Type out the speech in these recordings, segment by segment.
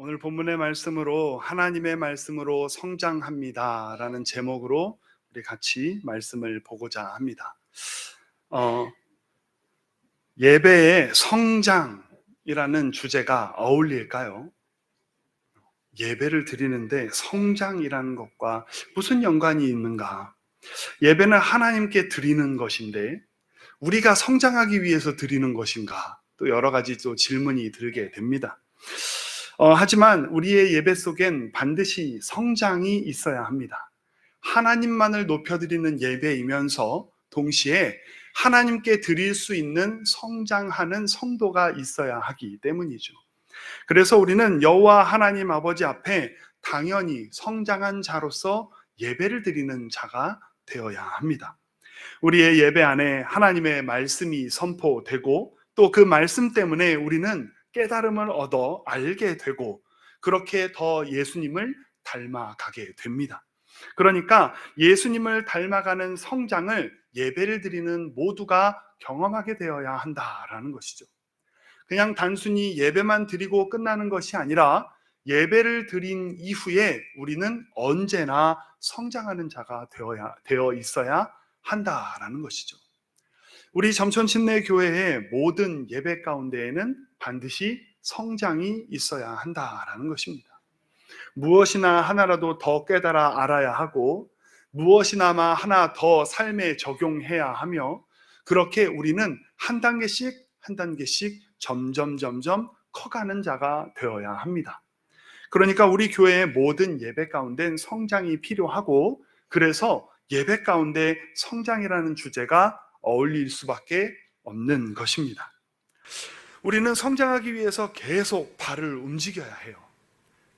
오늘 본문의 말씀으로 하나님의 말씀으로 성장합니다라는 제목으로 우리 같이 말씀을 보고자 합니다. 어, 예배의 성장이라는 주제가 어울릴까요? 예배를 드리는데 성장이라는 것과 무슨 연관이 있는가? 예배는 하나님께 드리는 것인데 우리가 성장하기 위해서 드리는 것인가? 또 여러 가지 또 질문이 들게 됩니다. 어, 하지만 우리의 예배 속엔 반드시 성장이 있어야 합니다. 하나님만을 높여드리는 예배이면서 동시에 하나님께 드릴 수 있는 성장하는 성도가 있어야 하기 때문이죠. 그래서 우리는 여호와 하나님 아버지 앞에 당연히 성장한 자로서 예배를 드리는 자가 되어야 합니다. 우리의 예배 안에 하나님의 말씀이 선포되고 또 그 말씀 때문에 우리는 깨달음을 얻어 알게 되고 그렇게 더 예수님을 닮아가게 됩니다. 그러니까 예수님을 닮아가는 성장을 예배를 드리는 모두가 경험하게 되어야 한다라는 것이죠. 그냥 단순히 예배만 드리고 끝나는 것이 아니라 예배를 드린 이후에 우리는 언제나 성장하는 자가 되어야 되어 있어야 한다라는 것이죠. 우리 점천침내 교회의 모든 예배 가운데에는 반드시 성장이 있어야 한다라는 것입니다. 무엇이나 하나라도 더 깨달아 알아야 하고 무엇이나마 하나 더 삶에 적용해야 하며 그렇게 우리는 한 단계씩 한 단계씩 점점 점점 커가는 자가 되어야 합니다. 그러니까 우리 교회의 모든 예배 가운데는 성장이 필요하고 그래서 예배 가운데 성장이라는 주제가 어울릴 수밖에 없는 것입니다. 우리는 성장하기 위해서 계속 발을 움직여야 해요.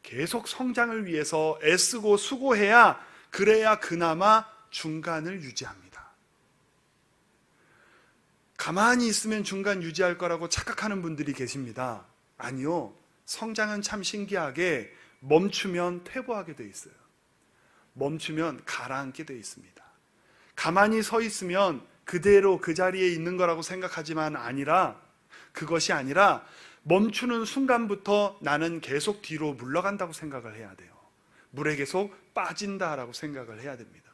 계속 성장을 위해서 애쓰고 수고해야 그래야 그나마 중간을 유지합니다. 가만히 있으면 중간 유지할 거라고 착각하는 분들이 계십니다. 아니요. 성장은 참 신기하게 멈추면 퇴보하게 돼 있어요. 멈추면 가라앉게 돼 있습니다. 가만히 서 있으면 그대로 그 자리에 있는 거라고 생각하지만 아니라 그것이 아니라 멈추는 순간부터 나는 계속 뒤로 물러간다고 생각을 해야 돼요. 물에 계속 빠진다라고 생각을 해야 됩니다.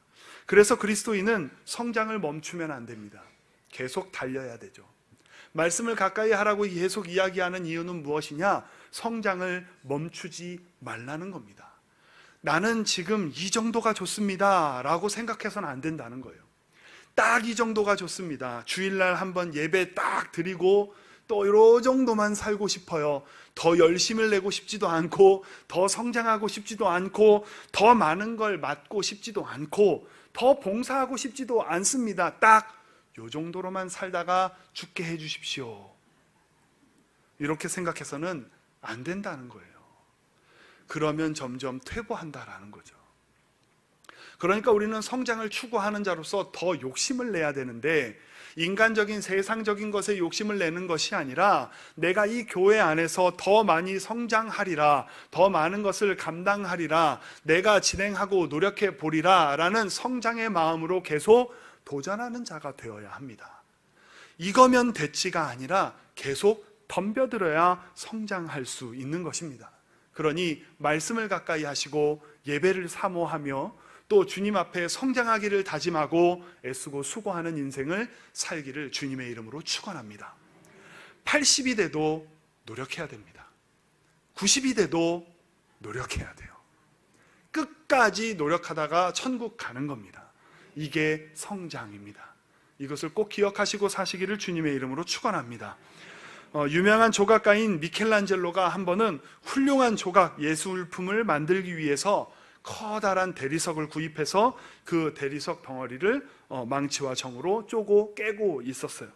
그래서 그리스도인은 성장을 멈추면 안 됩니다. 계속 달려야 되죠. 말씀을 가까이 하라고 계속 이야기하는 이유는 무엇이냐? 성장을 멈추지 말라는 겁니다. 나는 지금 이 정도가 좋습니다. 라고 생각해서는 안 된다는 거예요. 딱 이 정도가 좋습니다. 주일날 한번 예배 딱 드리고 또이 정도만 살고 싶어요. 더 열심을 내고 싶지도 않고, 더 성장하고 싶지도 않고, 더 많은 걸 맡고 싶지도 않고, 더 봉사하고 싶지도 않습니다. 딱 요 정도로만 살다가 죽게 해 주십시오. 이렇게 생각해서는 안 된다는 거예요. 그러면 점점 퇴보한다라는 거죠. 그러니까 우리는 성장을 추구하는 자로서 더 욕심을 내야 되는데 인간적인 세상적인 것에 욕심을 내는 것이 아니라 내가 이 교회 안에서 더 많이 성장하리라, 더 많은 것을 감당하리라, 내가 진행하고 노력해 보리라 라는 성장의 마음으로 계속 도전하는 자가 되어야 합니다. 이거면 대치가 아니라 계속 덤벼들어야 성장할 수 있는 것입니다. 그러니 말씀을 가까이 하시고 예배를 사모하며 또 주님 앞에 성장하기를 다짐하고 애쓰고 수고하는 인생을 살기를 주님의 이름으로 축원합니다. 80이 돼도 노력해야 됩니다. 90이 돼도 노력해야 돼요. 끝까지 노력하다가 천국 가는 겁니다. 이게 성장입니다. 이것을 꼭 기억하시고 사시기를 주님의 이름으로 축원합니다. 어, 유명한 조각가인 미켈란젤로가 한 번은 훌륭한 조각 예술품을 만들기 위해서 커다란 대리석을 구입해서 그 대리석 덩어리를 어, 망치와 정으로 쪼고 깨고 있었어요.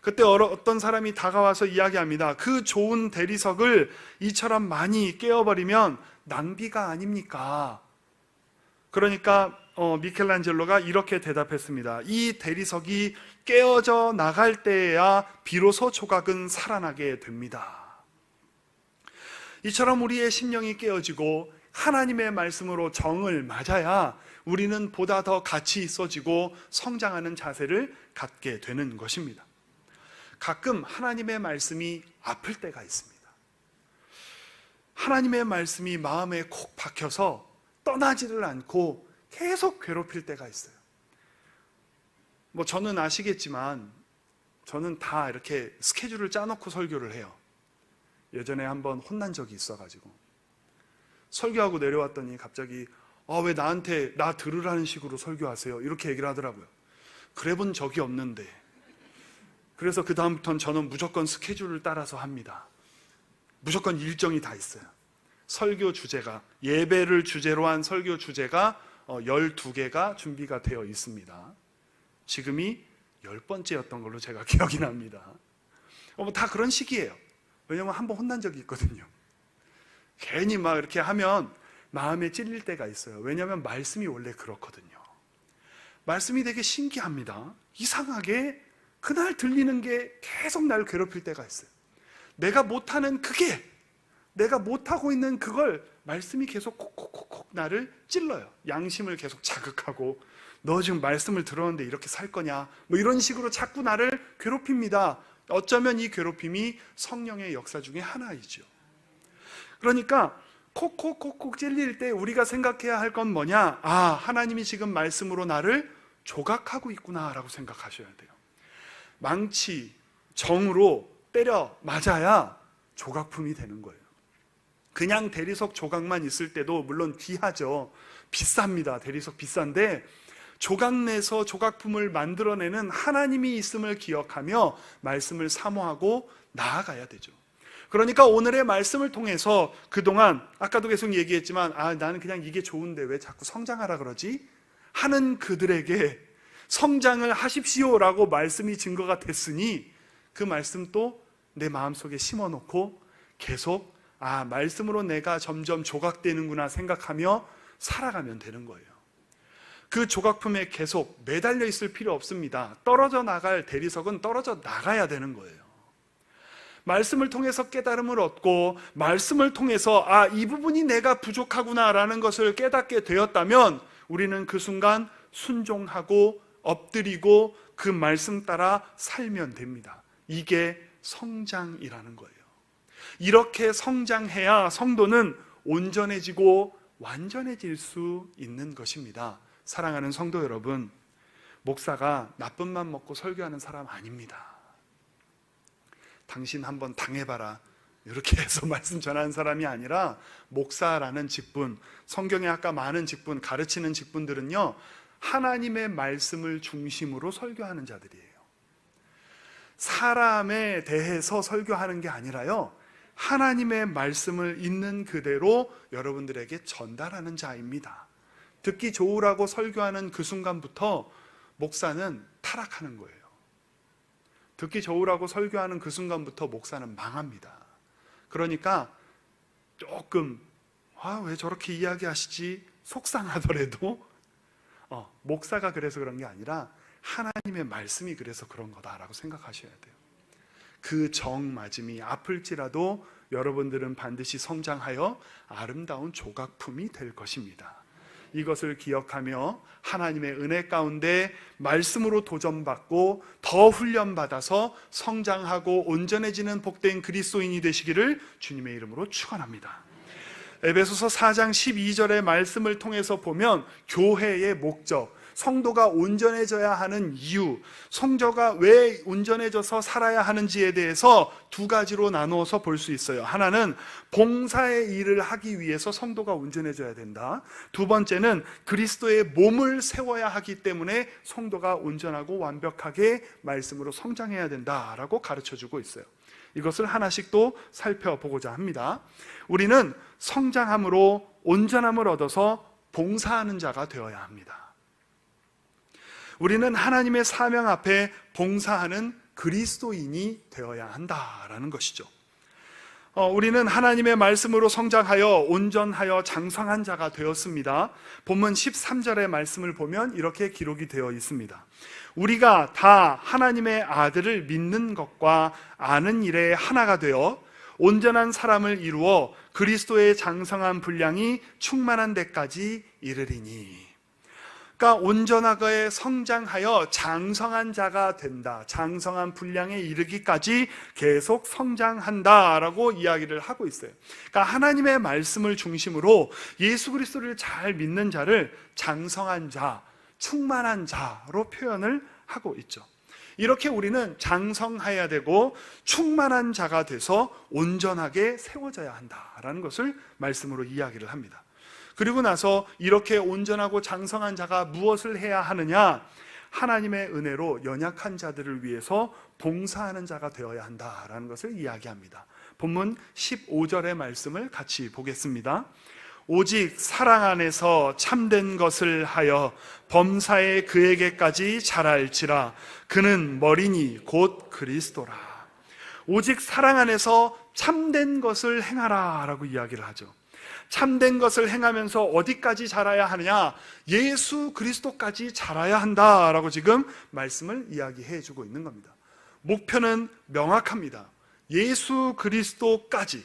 그때 어떤 사람이 다가와서 이야기합니다. 그 좋은 대리석을 이처럼 많이 깨어버리면 낭비가 아닙니까? 그러니까 어, 미켈란젤로가 이렇게 대답했습니다. 이 대리석이 깨어져 나갈 때에야 비로소 조각은 살아나게 됩니다. 이처럼 우리의 심령이 깨어지고 하나님의 말씀으로 정을 맞아야 우리는 보다 더 가치 있어지고 성장하는 자세를 갖게 되는 것입니다. 가끔 하나님의 말씀이 아플 때가 있습니다. 하나님의 말씀이 마음에 콕 박혀서 떠나지를 않고 계속 괴롭힐 때가 있어요. 뭐 저는 아시겠지만 저는 다 이렇게 스케줄을 짜놓고 설교를 해요. 예전에 한번 혼난 적이 있어가지고 설교하고 내려왔더니 갑자기 아, 왜 나한테 나 들으라는 식으로 설교하세요? 이렇게 얘기를 하더라고요. 그래 본 적이 없는데. 그래서 그 다음부터는 저는 무조건 스케줄을 따라서 합니다. 무조건 일정이 다 있어요. 설교 주제가 예배를 주제로 한 설교 주제가 12개가 준비가 되어 있습니다. 지금이 열 번째였던 걸로 제가 기억이 납니다. 어, 뭐 다 그런 시기예요. 왜냐면 한 번 혼난 적이 있거든요. 괜히 막 이렇게 하면 마음에 찔릴 때가 있어요. 왜냐하면 말씀이 원래 그렇거든요. 말씀이 되게 신기합니다. 이상하게 그날 들리는 게 계속 날 괴롭힐 때가 있어요. 내가 못하는 그게 내가 못하고 있는 그걸 말씀이 계속 콕콕콕콕 나를 찔러요. 양심을 계속 자극하고 너 지금 말씀을 들었는데 이렇게 살 거냐? 뭐 이런 식으로 자꾸 나를 괴롭힙니다. 어쩌면 이 괴롭힘이 성령의 역사 중에 하나이죠. 그러니까 콕콕콕콕 찔릴 때 우리가 생각해야 할 건 뭐냐? 아, 하나님이 지금 말씀으로 나를 조각하고 있구나라고 생각하셔야 돼요. 망치, 정으로 때려 맞아야 조각품이 되는 거예요. 그냥 대리석 조각만 있을 때도 물론 귀하죠. 비쌉니다. 대리석 비싼데 조각 내서 조각품을 만들어내는 하나님이 있음을 기억하며 말씀을 사모하고 나아가야 되죠. 그러니까 오늘의 말씀을 통해서 그동안 아까도 계속 얘기했지만 아 나는 그냥 이게 좋은데 왜 자꾸 성장하라 그러지? 하는 그들에게 성장을 하십시오라고 말씀이 증거가 됐으니 그 말씀 또 내 마음속에 심어 놓고 계속 아 말씀으로 내가 점점 조각되는구나 생각하며 살아가면 되는 거예요. 그 조각품에 계속 매달려 있을 필요 없습니다. 떨어져 나갈 대리석은 떨어져 나가야 되는 거예요. 말씀을 통해서 깨달음을 얻고 말씀을 통해서 아, 이 부분이 내가 부족하구나라는 것을 깨닫게 되었다면 우리는 그 순간 순종하고 엎드리고 그 말씀 따라 살면 됩니다. 이게 성장이라는 거예요. 이렇게 성장해야 성도는 온전해지고 완전해질 수 있는 것입니다. 사랑하는 성도 여러분, 목사가 나쁜 맘 먹고 설교하는 사람 아닙니다. 당신 한번 당해봐라. 이렇게 해서 말씀 전하는 사람이 아니라 목사라는 직분, 성경에 아까 많은 직분, 가르치는 직분들은요, 하나님의 말씀을 중심으로 설교하는 자들이에요. 사람에 대해서 설교하는 게 아니라요, 하나님의 말씀을 있는 그대로 여러분들에게 전달하는 자입니다. 듣기 좋으라고 설교하는 그 순간부터 목사는 타락하는 거예요. 듣기 좋으라고 설교하는 그 순간부터 목사는 망합니다. 그러니까 조금 아, 왜 저렇게 이야기하시지? 속상하더라도 어, 목사가 그래서 그런 게 아니라 하나님의 말씀이 그래서 그런 거다라고 생각하셔야 돼요. 그 정맞음이 아플지라도 여러분들은 반드시 성장하여 아름다운 조각품이 될 것입니다. 이것을 기억하며 하나님의 은혜 가운데 말씀으로 도전받고 더 훈련받아서 성장하고 온전해지는 복된 그리스도인이 되시기를 주님의 이름으로 축원합니다. 에베소서 4장 12절의 말씀을 통해서 보면 교회의 목적, 성도가 온전해져야 하는 이유, 성도가 왜 온전해져서 살아야 하는지에 대해서 두 가지로 나누어서 볼 수 있어요. 하나는 봉사의 일을 하기 위해서 성도가 온전해져야 된다. 두 번째는 그리스도의 몸을 세워야 하기 때문에 성도가 온전하고 완벽하게 말씀으로 성장해야 된다라고 가르쳐 주고 있어요. 이것을 하나씩 또 살펴보고자 합니다. 우리는 성장함으로 온전함을 얻어서 봉사하는 자가 되어야 합니다. 우리는 하나님의 사명 앞에 봉사하는 그리스도인이 되어야 한다라는 것이죠. 어, 우리는 하나님의 말씀으로 성장하여 온전하여 장성한 자가 되었습니다. 본문 13절의 말씀을 보면 이렇게 기록이 되어 있습니다. 우리가 다 하나님의 아들을 믿는 것과 아는 일에 하나가 되어 온전한 사람을 이루어 그리스도의 장성한 분량이 충만한 데까지 이르리니 그러니까 온전하게 성장하여 장성한 자가 된다. 장성한 분량에 이르기까지 계속 성장한다라고 이야기를 하고 있어요. 그러니까 하나님의 말씀을 중심으로 예수 그리스도를 잘 믿는 자를 장성한 자, 충만한 자로 표현을 하고 있죠. 이렇게 우리는 장성해야 되고 충만한 자가 돼서 온전하게 세워져야 한다라는 것을 말씀으로 이야기를 합니다. 그리고 나서 이렇게 온전하고 장성한 자가 무엇을 해야 하느냐? 하나님의 은혜로 연약한 자들을 위해서 봉사하는 자가 되어야 한다라는 것을 이야기합니다. 본문 15절의 말씀을 같이 보겠습니다. 오직 사랑 안에서 참된 것을 하여 범사에 그에게까지 자랄지라 그는 머리니 곧 그리스도라. 오직 사랑 안에서 참된 것을 행하라라고 이야기를 하죠. 참된 것을 행하면서 어디까지 자라야 하느냐? 예수 그리스도까지 자라야 한다라고 지금 말씀을 이야기해 주고 있는 겁니다. 목표는 명확합니다. 예수 그리스도까지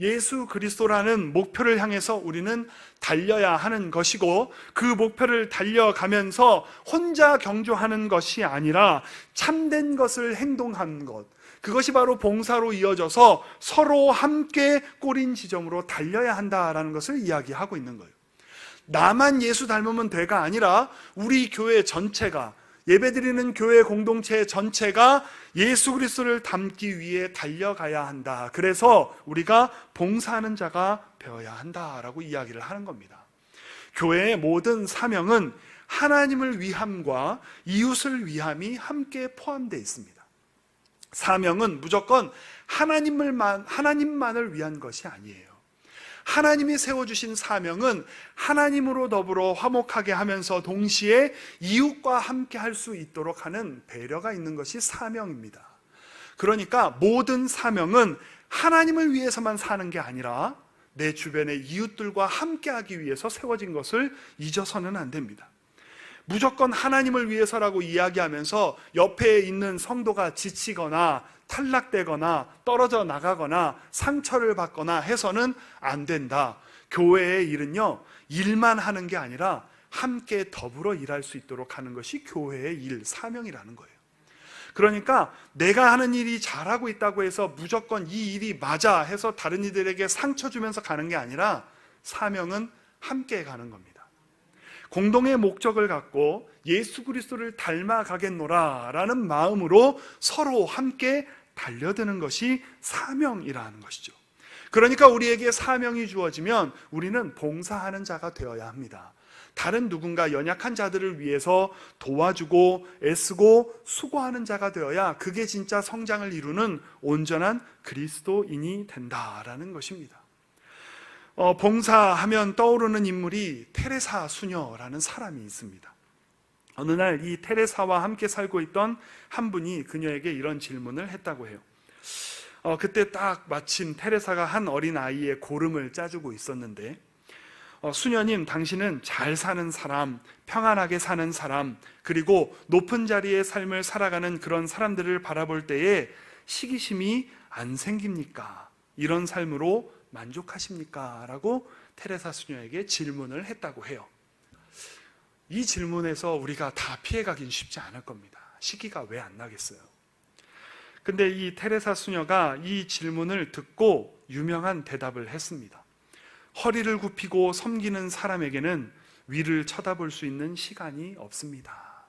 예수 그리스도라는 목표를 향해서 우리는 달려야 하는 것이고 그 목표를 달려가면서 혼자 경주하는 것이 아니라 참된 것을 행동하는 것 그것이 바로 봉사로 이어져서 서로 함께 꼬린 지점으로 달려야 한다라는 것을 이야기하고 있는 거예요. 나만 예수 닮으면 돼가 아니라 우리 교회 전체가 예배드리는 교회 공동체 전체가 예수 그리스도를 닮기 위해 달려가야 한다. 그래서 우리가 봉사하는 자가 되어야 한다라고 이야기를 하는 겁니다. 교회의 모든 사명은 하나님을 위함과 이웃을 위함이 함께 포함되어 있습니다. 사명은 무조건 하나님을만 하나님만을 위한 것이 아니에요. 하나님이 세워주신 사명은 하나님으로 더불어 화목하게 하면서 동시에 이웃과 함께 할 수 있도록 하는 배려가 있는 것이 사명입니다. 그러니까 모든 사명은 하나님을 위해서만 사는 게 아니라 내 주변의 이웃들과 함께 하기 위해서 세워진 것을 잊어서는 안 됩니다. 무조건 하나님을 위해서라고 이야기하면서 옆에 있는 성도가 지치거나 탈락되거나 떨어져 나가거나 상처를 받거나 해서는 안 된다. 교회의 일은요, 일만 하는 게 아니라 함께 더불어 일할 수 있도록 하는 것이 교회의 일, 사명이라는 거예요. 그러니까 내가 하는 일이 잘하고 있다고 해서 무조건 이 일이 맞아 해서 다른 이들에게 상처 주면서 가는 게 아니라 사명은 함께 가는 겁니다. 공동의 목적을 갖고 예수 그리스도를 닮아가겠노라라는 마음으로 서로 함께 달려드는 것이 사명이라는 것이죠. 그러니까 우리에게 사명이 주어지면 우리는 봉사하는 자가 되어야 합니다. 다른 누군가 연약한 자들을 위해서 도와주고 애쓰고 수고하는 자가 되어야 그게 진짜 성장을 이루는 온전한 그리스도인이 된다라는 것입니다. 어, 봉사하면 떠오르는 인물이 테레사 수녀라는 사람이 있습니다. 어느 날 이 테레사와 함께 살고 있던 한 분이 그녀에게 이런 질문을 했다고 해요. 어, 그때 딱 마침 테레사가 한 어린 아이의 고름을 짜주고 있었는데, 어, 수녀님, 당신은 잘 사는 사람, 평안하게 사는 사람, 그리고 높은 자리의 삶을 살아가는 그런 사람들을 바라볼 때에 시기심이 안 생깁니까? 이런 삶으로 만족하십니까? 라고 테레사 수녀에게 질문을 했다고 해요. 이 질문에서 우리가 다 피해가긴 쉽지 않을 겁니다. 시기가 왜 안 나겠어요? 근데 이 테레사 수녀가 이 질문을 듣고 유명한 대답을 했습니다. 허리를 굽히고 섬기는 사람에게는 위를 쳐다볼 수 있는 시간이 없습니다.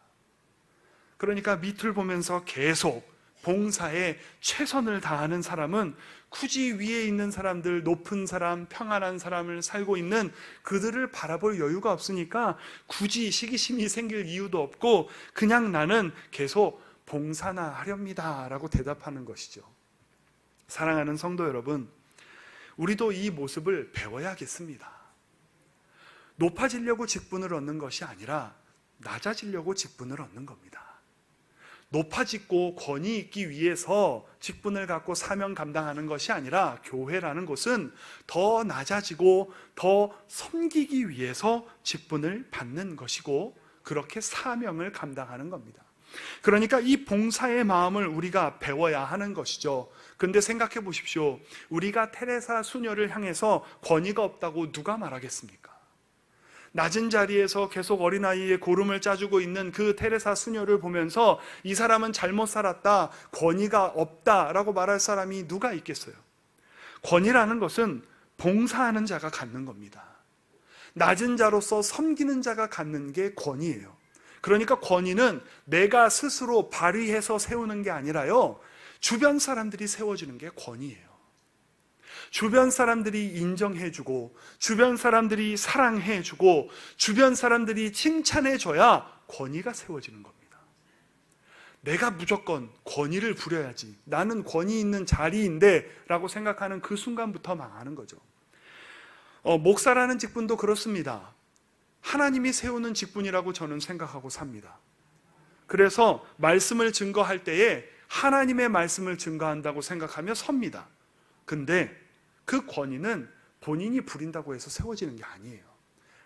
그러니까 밑을 보면서 계속 봉사에 최선을 다하는 사람은 굳이 위에 있는 사람들, 높은 사람, 평안한 사람을 살고 있는 그들을 바라볼 여유가 없으니까 굳이 시기심이 생길 이유도 없고 그냥 나는 계속 봉사나 하렵니다. 라고 대답하는 것이죠. 사랑하는 성도 여러분, 우리도 이 모습을 배워야겠습니다. 높아지려고 직분을 얻는 것이 아니라 낮아지려고 직분을 얻는 겁니다. 높아지고 권위 있기 위해서 직분을 갖고 사명 감당하는 것이 아니라 교회라는 곳은 더 낮아지고 더 섬기기 위해서 직분을 받는 것이고 그렇게 사명을 감당하는 겁니다. 그러니까 이 봉사의 마음을 우리가 배워야 하는 것이죠. 근데 생각해 보십시오. 우리가 테레사 수녀를 향해서 권위가 없다고 누가 말하겠습니까? 낮은 자리에서 계속 어린아이의 고름을 짜주고 있는 그 테레사 수녀를 보면서 이 사람은 잘못 살았다, 권위가 없다 라고 말할 사람이 누가 있겠어요? 권위라는 것은 봉사하는 자가 갖는 겁니다. 낮은 자로서 섬기는 자가 갖는 게 권위예요. 그러니까 권위는 내가 스스로 발휘해서 세우는 게 아니라요. 주변 사람들이 세워주는 게 권위예요. 주변 사람들이 인정해주고, 주변 사람들이 사랑해주고, 주변 사람들이 칭찬해줘야 권위가 세워지는 겁니다. 내가 무조건 권위를 부려야지. 나는 권위 있는 자리인데 라고 생각하는 그 순간부터 망하는 거죠. 어, 목사라는 직분도 그렇습니다. 하나님이 세우는 직분이라고 저는 생각하고 삽니다. 그래서 말씀을 증거할 때에 하나님의 말씀을 증거한다고 생각하며 섭니다. 근데 그 권위는 본인이 부린다고 해서 세워지는 게 아니에요.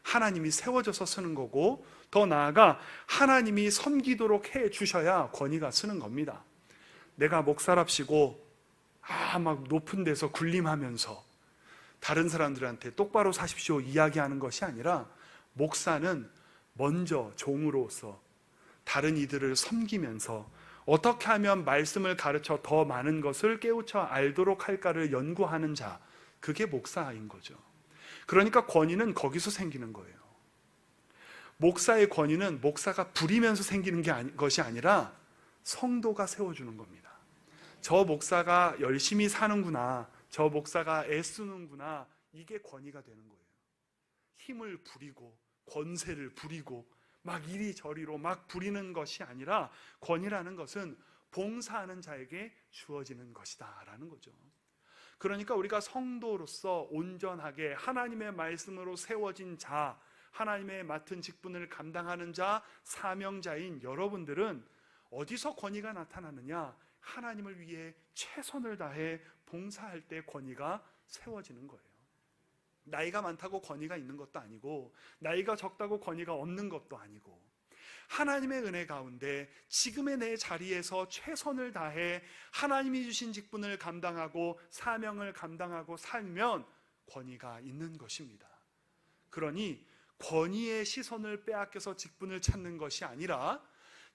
하나님이 세워져서 쓰는 거고 더 나아가 하나님이 섬기도록 해 주셔야 권위가 쓰는 겁니다. 내가 목사랍시고 아 막 높은 데서 군림하면서 다른 사람들한테 똑바로 사십시오 이야기하는 것이 아니라 목사는 먼저 종으로서 다른 이들을 섬기면서 어떻게 하면 말씀을 가르쳐 더 많은 것을 깨우쳐 알도록 할까를 연구하는 자, 그게 목사인 거죠. 그러니까 권위는 거기서 생기는 거예요. 목사의 권위는 목사가 부리면서 생기는 게 아니, 것이 아니라 성도가 세워주는 겁니다. 저 목사가 열심히 사는구나, 저 목사가 애쓰는구나, 이게 권위가 되는 거예요. 힘을 부리고, 권세를 부리고, 막 이리저리로 막 부리는 것이 아니라 권위라는 것은 봉사하는 자에게 주어지는 것이다 라는 거죠. 그러니까 우리가 성도로서 온전하게 하나님의 말씀으로 세워진 자, 하나님의 맡은 직분을 감당하는 자, 사명자인 여러분들은 어디서 권위가 나타나느냐? 하나님을 위해 최선을 다해 봉사할 때 권위가 세워지는 거예요. 나이가 많다고 권위가 있는 것도 아니고 나이가 적다고 권위가 없는 것도 아니고 하나님의 은혜 가운데 지금의 내 자리에서 최선을 다해 하나님이 주신 직분을 감당하고 사명을 감당하고 살면 권위가 있는 것입니다. 그러니 권위의 시선을 빼앗겨서 직분을 찾는 것이 아니라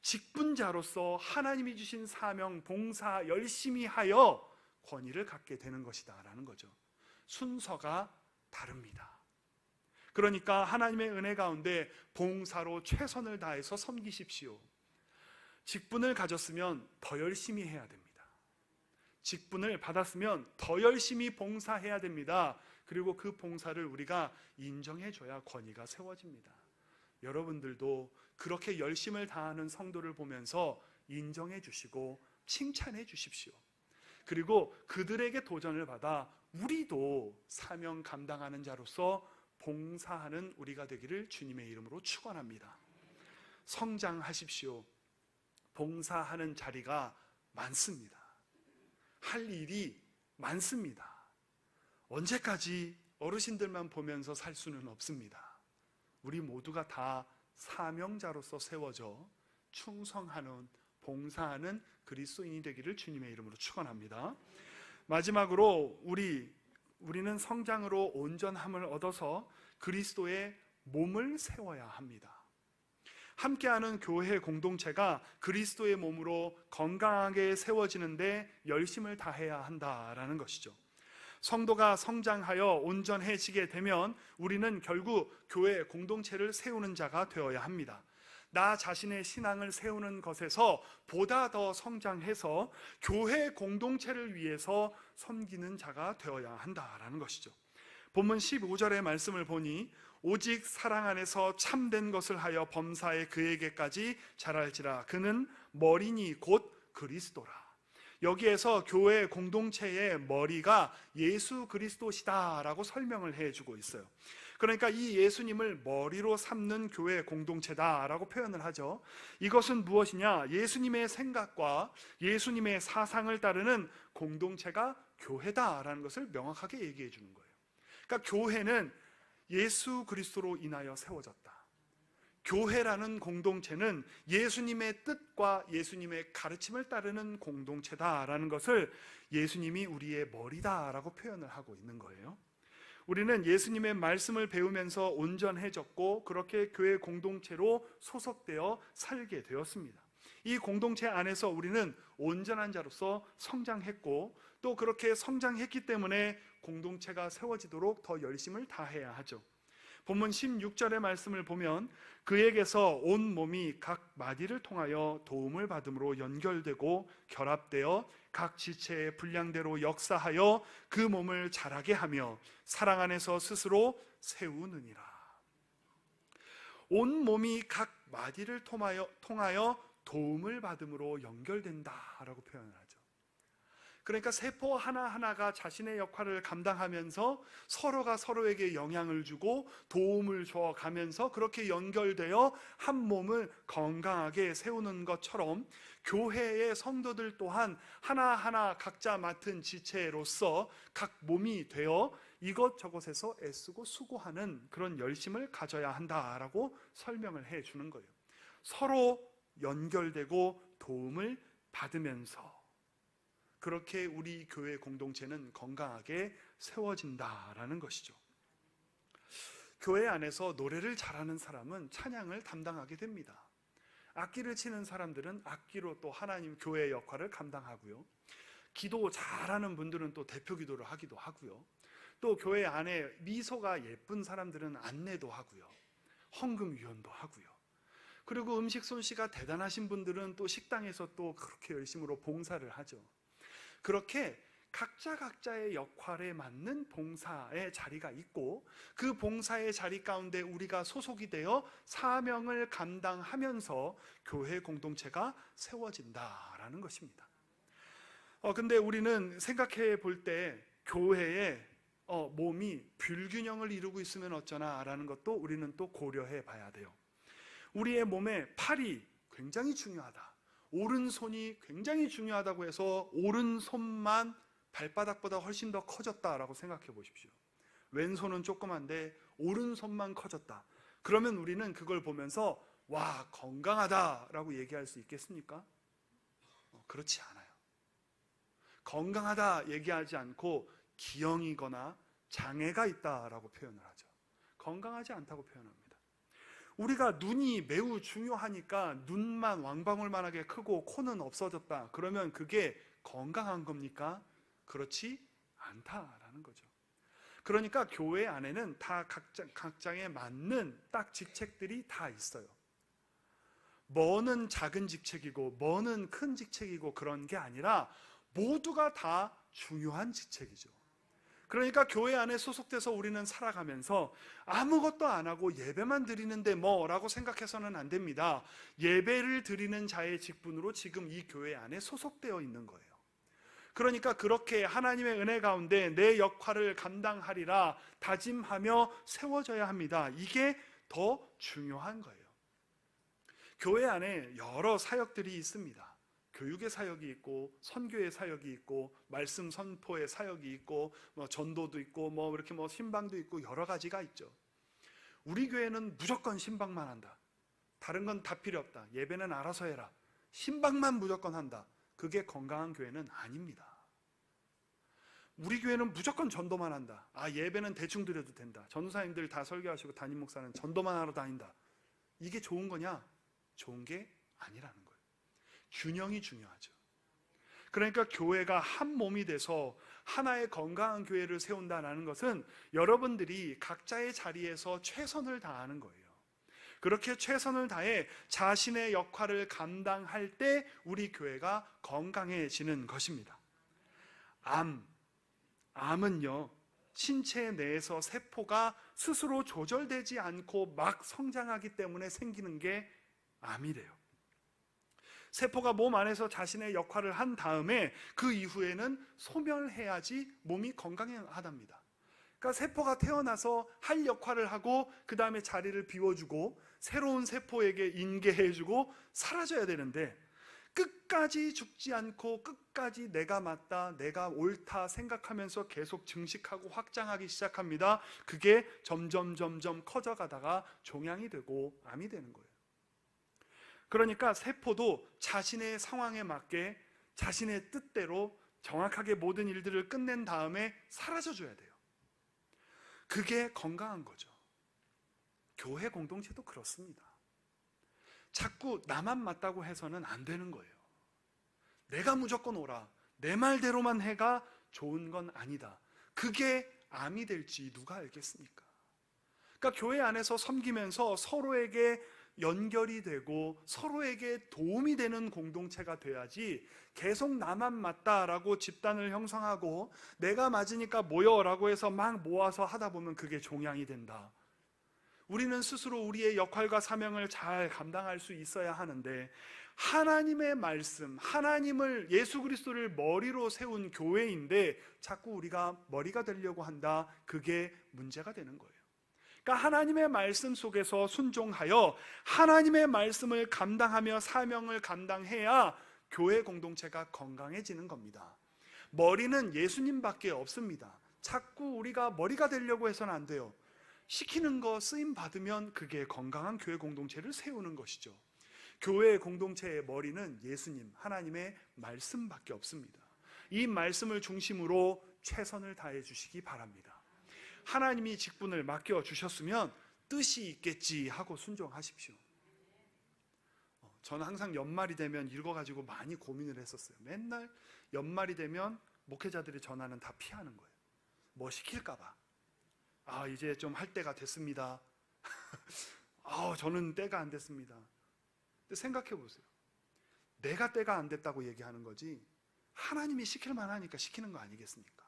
직분자로서 하나님이 주신 사명, 봉사 열심히 하여 권위를 갖게 되는 것이다라는 거죠. 순서가 다릅니다. 그러니까 하나님의 은혜 가운데 봉사로 최선을 다해서 섬기십시오. 직분을 가졌으면 더 열심히 해야 됩니다. 직분을 받았으면 더 열심히 봉사해야 됩니다. 그리고 그 봉사를 우리가 인정해 줘야 권위가 세워집니다. 여러분들도 그렇게 열심을 다하는 성도를 보면서 인정해 주시고 칭찬해 주십시오. 그리고 그들에게 도전을 받아 우리도 사명 감당하는 자로서 봉사하는 우리가 되기를 주님의 이름으로 축원합니다. 성장하십시오. 봉사하는 자리가 많습니다. 할 일이 많습니다. 언제까지 어르신들만 보면서 살 수는 없습니다. 우리 모두가 다 사명자로서 세워져 충성하는 봉사하는 그리스도인이 되기를 주님의 이름으로 축원합니다. 마지막으로 우리 우리는 성장으로 온전함을 얻어서 그리스도의 몸을 세워야 합니다. 함께하는 교회 공동체가 그리스도의 몸으로 건강하게 세워지는데 열심을 다해야 한다라는 것이죠. 성도가 성장하여 온전해지게 되면 우리는 결국 교회 공동체를 세우는 자가 되어야 합니다. 나 자신의 신앙을 세우는 것에서 보다 더 성장해서 교회 공동체를 위해서 섬기는 자가 되어야 한다라는 것이죠. 본문 15절의 말씀을 보니 오직 사랑 안에서 참된 것을 하여 범사에 그에게까지 자랄지라 그는 머리니 곧 그리스도라. 여기에서 교회 공동체의 머리가 예수 그리스도시다라고 설명을 해 주고 있어요. 그러니까 이 예수님을 머리로 삼는 교회 공동체다라고 표현을 하죠. 이것은 무엇이냐? 예수님의 생각과 예수님의 사상을 따르는 공동체가 교회다라는 것을 명확하게 얘기해 주는 거예요. 그러니까 교회는 예수 그리스도로 인하여 세워졌다. 교회라는 공동체는 예수님의 뜻과 예수님의 가르침을 따르는 공동체다라는 것을 예수님이 우리의 머리다라고 표현을 하고 있는 거예요. 우리는 예수님의 말씀을 배우면서 온전해졌고 그렇게 교회 공동체로 소속되어 살게 되었습니다. 이 공동체 안에서 우리는 온전한 자로서 성장했고 또 그렇게 성장했기 때문에 공동체가 세워지도록 더 열심을 다해야 하죠. 본문 16절의 말씀을 보면 그에게서 온 몸이 각 마디를 통하여 도움을 받음으로 연결되고 결합되어 각 지체의 분량대로 역사하여 그 몸을 자라게 하며 사랑 안에서 스스로 세우느니라. 온 몸이 각 마디를 통하여, 통하여 도움을 받음으로 연결된다라고 하죠. 그러니까 세포 하나하나가 자신의 역할을 감당하면서 서로가 서로에게 영향을 주고 도움을 줘 가면서 그렇게 연결되어 한 몸을 건강하게 세우는 것처럼 교회의 성도들 또한 하나하나 각자 맡은 지체로서 각 몸이 되어 이것저것에서 애쓰고 수고하는 그런 열심을 가져야 한다라고 설명을 해 주는 거예요. 서로 연결되고 도움을 받으면서 그렇게 우리 교회 공동체는 건강하게 세워진다라는 것이죠. 교회 안에서 노래를 잘하는 사람은 찬양을 담당하게 됩니다. 악기를 치는 사람들은 악기로 또 하나님 교회의 역할을 감당하고요. 기도 잘하는 분들은 또 대표 기도를 하기도 하고요. 또 교회 안에 미소가 예쁜 사람들은 안내도 하고요. 헌금 위원도 하고요. 그리고 음식 솜씨가 대단하신 분들은 또 식당에서 또 그렇게 열심으로 봉사를 하죠. 그렇게 각자 각자의 역할에 맞는 봉사의 자리가 있고 그 봉사의 자리 가운데 우리가 소속이 되어 사명을 감당하면서 교회 공동체가 세워진다라는 것입니다. 어 근데 우리는 생각해 볼 때 교회에 어, 몸이 불균형을 이루고 있으면 어쩌나라는 것도 우리는 또 고려해 봐야 돼요. 우리의 몸에 팔이 굉장히 중요하다. 오른손이 굉장히 중요하다고 해서 오른손만 발바닥보다 훨씬 더 커졌다라고 생각해 보십시오. 왼손은 조그만데 오른손만 커졌다. 그러면 우리는 그걸 보면서 와, 건강하다라고 얘기할 수 있겠습니까? 어, 그렇지 않아요. 건강하다 얘기하지 않고 기형이거나 장애가 있다라고 표현을 하죠. 건강하지 않다고 표현합니다. 우리가 눈이 매우 중요하니까 눈만 왕방울만하게 크고 코는 없어졌다. 그러면 그게 건강한 겁니까? 그렇지 않다라는 거죠. 그러니까 교회 안에는 다 각자, 각장에 맞는 딱 직책들이 다 있어요. 뭐는 작은 직책이고 뭐는 큰 직책이고 그런 게 아니라 모두가 다 중요한 직책이죠. 그러니까 교회 안에 소속돼서 우리는 살아가면서 아무것도 안 하고 예배만 드리는데 뭐라고 생각해서는 안 됩니다. 예배를 드리는 자의 직분으로 지금 이 교회 안에 소속되어 있는 거예요. 그러니까 그렇게 하나님의 은혜 가운데 내 역할을 감당하리라 다짐하며 세워져야 합니다. 이게 더 중요한 거예요. 교회 안에 여러 사역들이 있습니다. 교육의 사역이 있고 선교의 사역이 있고 말씀 선포의 사역이 있고 뭐 전도도 있고 뭐 이렇게 뭐 신방도 있고 여러 가지가 있죠. 우리 교회는 무조건 신방만 한다. 다른 건 다 필요 없다. 예배는 알아서 해라. 신방만 무조건 한다. 그게 건강한 교회는 아닙니다. 우리 교회는 무조건 전도만 한다. 아, 예배는 대충 드려도 된다. 전사님들 다 설교하시고 담임 목사는 전도만 하러 다닌다. 이게 좋은 거냐? 좋은 게 아니라는. 균형이 중요하죠. 그러니까 교회가 한 몸이 돼서 하나의 건강한 교회를 세운다는 것은 여러분들이 각자의 자리에서 최선을 다하는 거예요. 그렇게 최선을 다해 자신의 역할을 감당할 때 우리 교회가 건강해지는 것입니다. 암, 암은요, 신체 내에서 세포가 스스로 조절되지 않고 막 성장하기 때문에 생기는 게 암이래요. 세포가 몸 안에서 자신의 역할을 한 다음에 그 이후에는 소멸해야지 몸이 건강하답니다. 그러니까 세포가 태어나서 할 역할을 하고 그 다음에 자리를 비워주고 새로운 세포에게 인계해주고 사라져야 되는데 끝까지 죽지 않고 끝까지 내가 맞다, 내가 옳다 생각하면서 계속 증식하고 확장하기 시작합니다. 그게 점점 점점 커져가다가 종양이 되고 암이 되는 거예요. 그러니까 세포도 자신의 상황에 맞게 자신의 뜻대로 정확하게 모든 일들을 끝낸 다음에 사라져 줘야 돼요. 그게 건강한 거죠. 교회 공동체도 그렇습니다. 자꾸 나만 맞다고 해서는 안 되는 거예요. 내가 무조건 오라. 내 말대로만 해가 좋은 건 아니다. 그게 암이 될지 누가 알겠습니까? 그러니까 교회 안에서 섬기면서 서로에게 연결이 되고 서로에게 도움이 되는 공동체가 돼야지 계속 나만 맞다라고 집단을 형성하고 내가 맞으니까 모여라고 해서 막 모아서 하다 보면 그게 종양이 된다. 우리는 스스로 우리의 역할과 사명을 잘 감당할 수 있어야 하는데 하나님의 말씀, 하나님을 예수 그리스도를 머리로 세운 교회인데 자꾸 우리가 머리가 되려고 한다. 그게 문제가 되는 거예요. 그러니까 하나님의 말씀 속에서 순종하여 하나님의 말씀을 감당하며 사명을 감당해야 교회 공동체가 건강해지는 겁니다. 머리는 예수님밖에 없습니다. 자꾸 우리가 머리가 되려고 해서는 안 돼요. 시키는 거 쓰임 받으면 그게 건강한 교회 공동체를 세우는 것이죠. 교회 공동체의 머리는 예수님, 하나님의 말씀밖에 없습니다. 이 말씀을 중심으로 최선을 다해 주시기 바랍니다. 하나님이 직분을 맡겨 주셨으면 뜻이 있겠지 하고 순종하십시오. 어, 저는 항상 연말이 되면 읽어가지고 많이 고민을 했었어요. 맨날 연말이 되면 목회자들이 전화는 다 피하는 거예요. 뭐 시킬까봐. 아, 이제 좀 할 때가 됐습니다. 아, 저는 때가 안 됐습니다. 근데 생각해 보세요. 내가 때가 안 됐다고 얘기하는 거지, 하나님이 시킬 만하니까 시키는 거 아니겠습니까?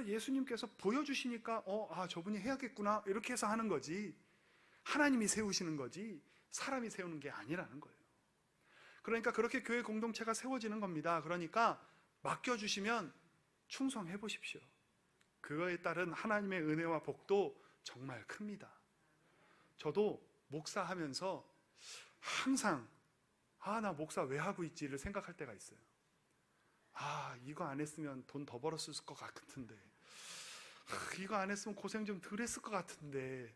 그러니까 예수님께서 보여주시니까, 어, 아, 저분이 해야겠구나. 이렇게 해서 하는 거지. 하나님이 세우시는 거지, 사람이 세우는 게 아니라는 거예요. 그러니까 그렇게 교회 공동체가 세워지는 겁니다. 그러니까 맡겨 주시면 충성해 보십시오. 그거에 따른 하나님의 은혜와 복도 정말 큽니다. 저도 목사하면서 항상 아, 나 목사 왜 하고 있지를 생각할 때가 있어요. 아, 이거 안 했으면 돈 더 벌었을 것 같은데. 아, 이거 안 했으면 고생 좀 덜 했을 것 같은데.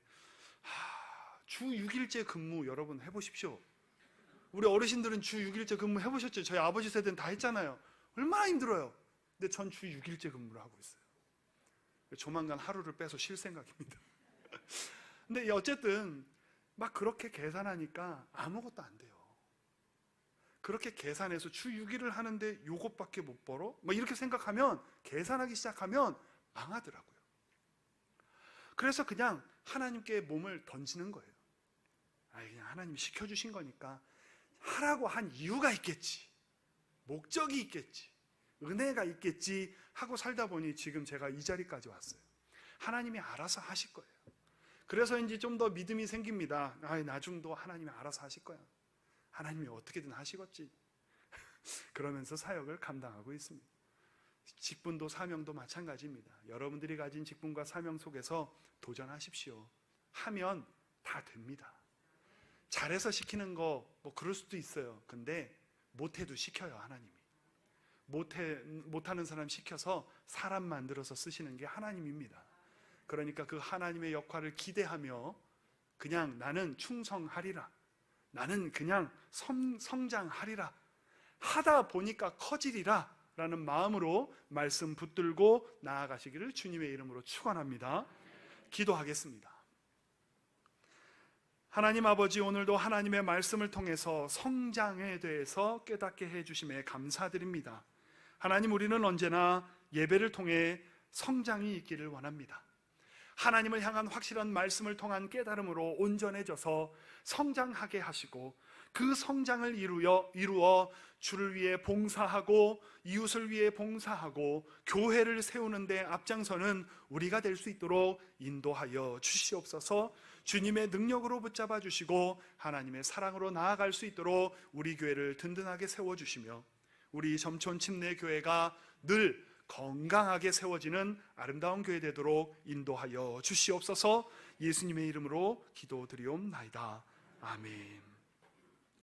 아, 주 6일째 근무 여러분 해보십시오. 우리 어르신들은 주 6일째 근무 해보셨죠? 저희 아버지 세대는 다 했잖아요. 얼마나 힘들어요. 근데 전 주 6일째 근무를 하고 있어요. 조만간 하루를 빼서 쉴 생각입니다. 근데 어쨌든 막 그렇게 계산하니까 아무것도 안 돼요. 그렇게 계산해서 주 6일을 하는데 요것밖에 못 벌어? 뭐 이렇게 생각하면 계산하기 시작하면 망하더라고요. 그래서 그냥 하나님께 몸을 던지는 거예요. 아, 그냥 하나님이 시켜주신 거니까 하라고 한 이유가 있겠지. 목적이 있겠지. 은혜가 있겠지 하고 살다 보니 지금 제가 이 자리까지 왔어요. 하나님이 알아서 하실 거예요. 그래서 이제 좀더 믿음이 생깁니다. 아, 나중도 하나님이 알아서 하실 거야. 하나님이 어떻게든 하시겠지. 그러면서 사역을 감당하고 있습니다. 직분도 사명도 마찬가지입니다. 여러분들이 가진 직분과 사명 속에서 도전하십시오. 하면 다 됩니다. 잘해서 시키는 거 뭐 그럴 수도 있어요. 근데 못해도 시켜요, 하나님이. 못해, 못하는 사람 시켜서 사람 만들어서 쓰시는 게 하나님입니다. 그러니까 그 하나님의 역할을 기대하며 그냥 나는 충성하리라. 나는 그냥 성, 성장하리라. 하다 보니까 커지리라. 라는 마음으로 말씀 붙들고 나아가시기를 주님의 이름으로 축원합니다. 기도하겠습니다. 하나님 아버지 오늘도 하나님의 말씀을 통해서 성장에 대해서 깨닫게 해 주심에 감사드립니다. 하나님 우리는 언제나 예배를 통해 성장이 있기를 원합니다. 하나님을 향한 확실한 말씀을 통한 깨달음으로 온전해져서 성장하게 하시고 그 성장을 이루어, 이루어 주를 위해 봉사하고 이웃을 위해 봉사하고 교회를 세우는데 앞장서는 우리가 될 수 있도록 인도하여 주시옵소서 주님의 능력으로 붙잡아 주시고 하나님의 사랑으로 나아갈 수 있도록 우리 교회를 든든하게 세워주시며 우리 점촌 침례 교회가 늘 건강하게 세워지는 아름다운 교회 되도록 인도하여 주시옵소서 예수님의 이름으로 기도드리옵나이다. 아멘.